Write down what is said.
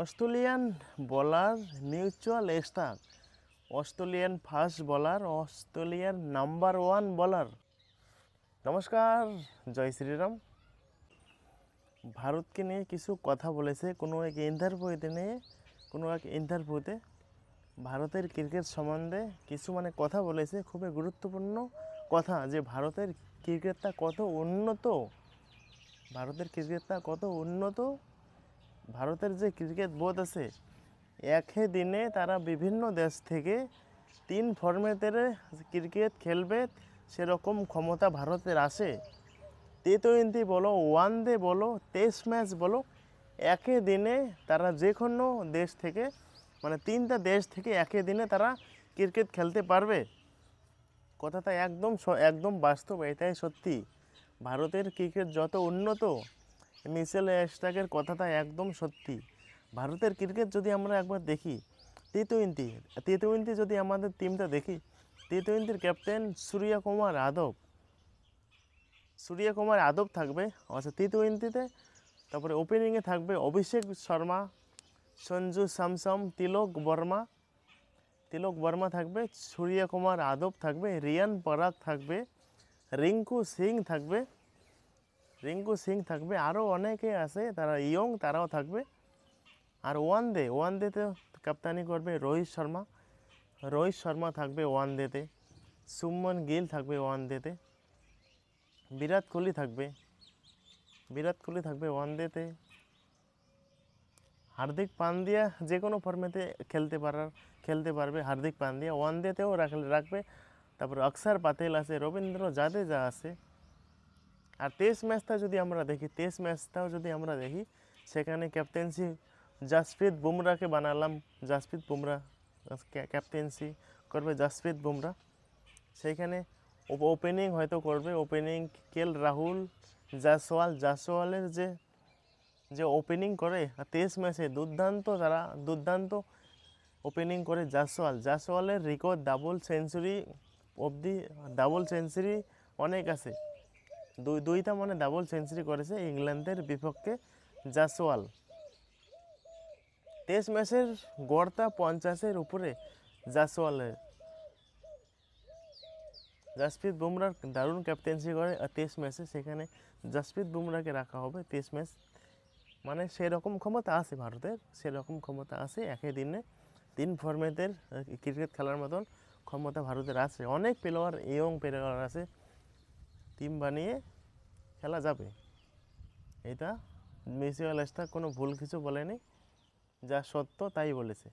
Australian বলার mutual Starc Australian first বলার, অস্ট্রেলিয়ার নাম্বার ওয়ান বলার। নমস্কার, জয় শ্রীরাম। ভারতকে নিয়ে কিছু কথা বলেছে, কোনো এক ইন্টারভিউতে নিয়ে, কোনো এক ইন্টারভিউতে ভারতের ক্রিকেট সম্বন্ধে কিছু মানে কথা বলেছে, খুবই গুরুত্বপূর্ণ কথা যে ভারতের ক্রিকেটটা কত উন্নত, ভারতের ক্রিকেটটা কত উন্নত ভারতের যে ক্রিকেট বোর্ড আছে, একই দিনে তারা বিভিন্ন দেশ থেকে তিন ফর্মেটের ক্রিকেট খেলবে, সেরকম ক্ষমতা ভারতের আছে। টি টোয়েন্টি বলো, ওয়ান ডে বলো, টেস্ট ম্যাচ বলো, একই দিনে তারা যে কোনো দেশ থেকে মানে তিনটা দেশ থেকে একই দিনে তারা ক্রিকেট খেলতে পারবে। কথাটা একদম একদম বাস্তব, এটাই সত্যি। ভারতের ক্রিকেট যত উন্নত মিশেল স্টাকের কথাটা একদম সত্যি। ভারতের ক্রিকেট যদি আমরা একবার দেখি টি টোয়েন্টি টি টোয়েন্টি যদি আমাদের টিমটা দেখি টি টোয়েন্টির ক্যাপ্টেন সূর্য কুমার যাদব সূর্য কুমার যাদব থাকবে আচ্ছা টি টোয়েন্টিতে তারপরে ওপেনিংয়ে থাকবে অভিষেক শর্মা, সঞ্জু স্যামসম তিলক বর্মা। তিলক বর্মা থাকবে, সূর্য কুমার যাদব থাকবে, রিয়ান পরাগ থাকবে, রিঙ্কু সিং থাকবে রিঙ্কু সিং থাকবে। আরও অনেকে আছে, তারা ইয়ং, তারাও থাকবে। আর ওয়ান ডে ওয়ান ডেতে কাপ্তানি করবে রোহিত শর্মা। রোহিত শর্মা থাকবে ওয়ান ডেতে সুমন গিল থাকবে ওয়ান ডেতে বিরাট কোহলি থাকবে। বিরাট কোহলি থাকবে ওয়ান ডেতে হার্দিক পান্ডিয়া যে কোনো ফর্মেতে খেলতে পারার, খেলতে পারবে হার্দিক পান্ডিয়া। ওয়ান ডেতেও রাখলে, রাখবে। তারপর অক্ষর পাতেল আছে, রবীন্দ্র জাদেজা আছে। আর টেস্ট ম্যাচটা যদি আমরা দেখি টেস্ট ম্যাচটাও যদি আমরা দেখি, সেখানে ক্যাপ্টেন্সি জাসপ্রীত বুমরাকে বানালাম। জাসপ্রীত বুমরা ক্যাপ্টেন্সি করবে জাসপ্রীত বুমরা। সেইখানে ওপেনিং হয়তো করবে। Opening K L Rahul, Jaiswal, জাসওয়ালের যে যে ওপেনিং করে, আর টেস্ট ম্যাচে দুর্দান্ত তারা দুর্দান্ত ওপেনিং করে জাসওয়াল। জাসওয়ালের রেকর্ড ডাবল সেঞ্চুরি অবধি ডাবল সেঞ্চুরি অনেক আছে। দুই দুইটা মানে ডাবল সেঞ্চুরি করেছে ইংল্যান্ডের বিপক্ষে জাসওয়াল। টেস্ট ম্যাচের গড়টা পঞ্চাশের উপরে জাসওয়ালের। জাসপ্রীত বুমরার দারুণ ক্যাপ্টেন্সি করে টেস্ট ম্যাচে সেখানে জাসপ্রীত বুমরাকে রাখা হবে টেস্ট ম্যাচ। মানে সেরকম ক্ষমতা আছে ভারতের, সেরকম ক্ষমতা আছে একই দিনে। তিন ফর্মেটের ক্রিকেট খেলার মতন ক্ষমতা ভারতের আছে। অনেক প্লেয়ার ইয়ং প্লেয়ার আছে। টিম বানিয়ে খেলা যাবে। এটা মেসিওয়ালাস্তা কোনো ভুল কিছু বলেনি যা সত্য তাই বলেছে।